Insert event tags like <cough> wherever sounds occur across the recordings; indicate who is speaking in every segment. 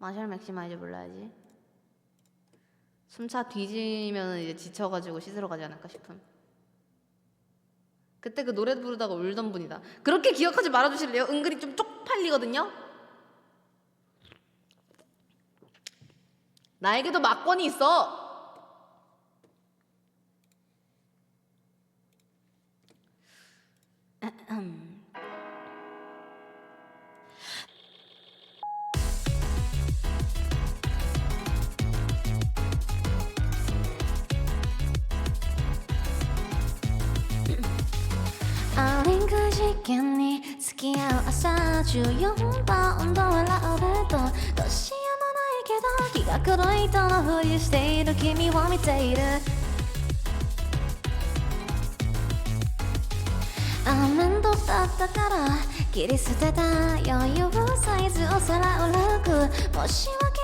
Speaker 1: 마샬 맥시마이저 불러야지. 숨차 뒤지면 이제 지쳐가지고 씻으러 가지 않을까 싶음. 그때 그 노래 부르다가 울던 분이다. 그렇게 기억하지 말아주실래요? 은근히 좀 쪽팔리거든요. 나에게도 막권이 있어. <clears throat>
Speaker 2: 険に付き合う朝14番度選べとどうしようもないけど気が狂いとのふりしている君を見ている。あ面倒だったから切り捨てた余裕サイズをさらうルーク申し訳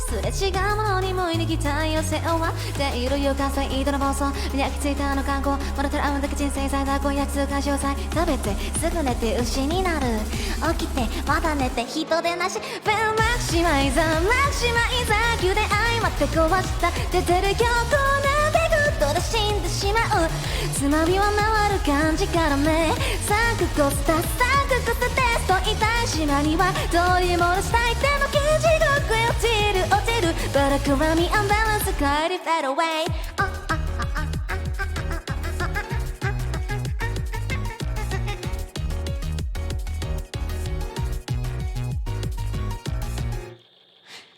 Speaker 2: すれ違うものに向いてきたよ背負わっている。床サイドの暴走焼き付いたの観光まだトラウマだけ。人生最大公約通過詳細食べてすぐ寝て牛になる起きてまだ寝て人でなしベルマクシマイザーマクシマイザー急で相まって壊した出てる曲なんてグッドで死んでしまうつまみは回る感じからねサンクコスタサンクコステスト痛い島には取り戻したい手の生地が落ちる落ちるバラクラミアンバランス帰りフェドウェイ。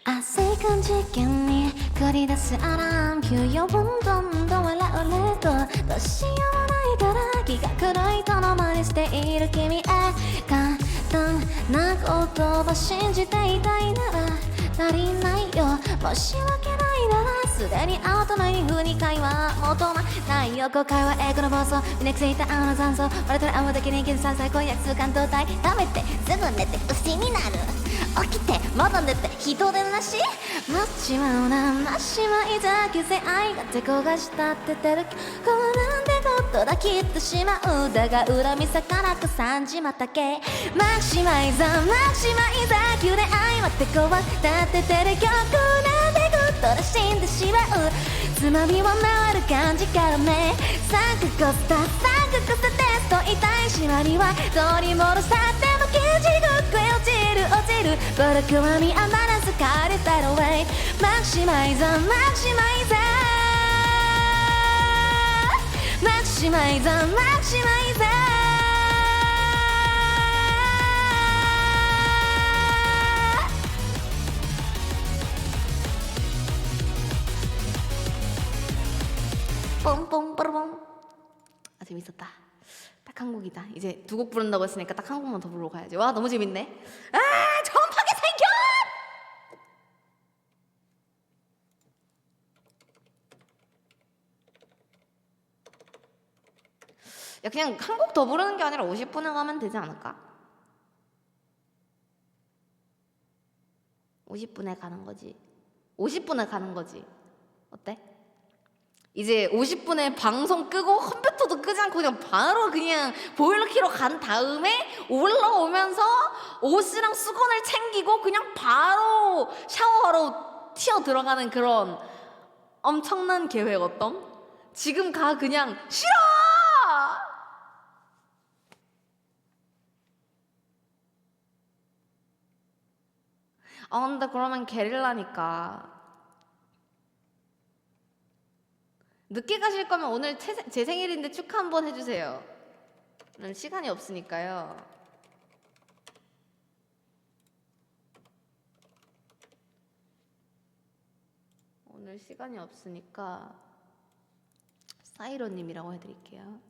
Speaker 2: 汗感じ気に繰り出すアラーム休養どんどん笑うレッドどうしようもないから気が黒いとの真似している君へ。簡単な言葉信じていたいなら足りないよ申し訳ないならすでにアウトのに風に会話求まないよ後悔はエゴの暴走見なくついた青の残像割れたら青だけに現在最高約数感動体食べてすぐ寝て牛になる起きてまだ寝て人でなしなっちまうななしまいだけで愛が手焦がしたっててるこうなんてことだ切ってしまうだが恨み魚くさんじまたけ。マキシマイザーマキシマイザー急で愛は手壊したっててる曲なんてことで死んでしまう。つまみは回る感じからねサンクコスタサンクコスタテスト痛い島には取り戻さっても生地が落ちる落ちる。バラクラミアンバランス変えるフェドウェイマキシマイザーマキシマイザー。maximize, maximize. 뽕뽕 빠르뽕.
Speaker 1: 아 재밌었다. 딱 한 곡이다. 이제 두 곡 부른다고 했으니까 딱 한 곡만 더 부르고 가야지. 와 너무 재밌네. 아! 야 그냥 한 곡 더 부르는 게 아니라 50분을 가면 되지 않을까? 50분에 가는 거지. 50분에 가는 거지. 어때? 이제 50분에 방송 끄고 컴퓨터도 끄지 않고 그냥 바로 그냥 보일러 키로 간 다음에 올라오면서 옷이랑 수건을 챙기고 그냥 바로 샤워하러 튀어 들어가는 그런 엄청난 계획 어떤? 지금 가 그냥 싫어! 아 근데 그러면 게릴라니까 늦게 가실 거면 오늘 제, 제 생일인데 축하 한번 해주세요. 시간이 없으니까요. 오늘 시간이 없으니까 사이로님이라고 해드릴게요.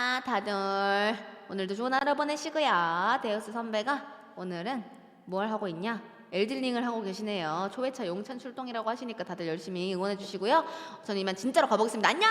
Speaker 1: 아, 다들 오늘도 좋은 하루 보내시고요. 데우스 선배가 오늘은 뭘 하고 있냐? 엘들링을 하고 계시네요. 초회차 용찬 출동이라고 하시니까 다들 열심히 응원해 주시고요. 저는 이만 진짜로 가보겠습니다. 안녕!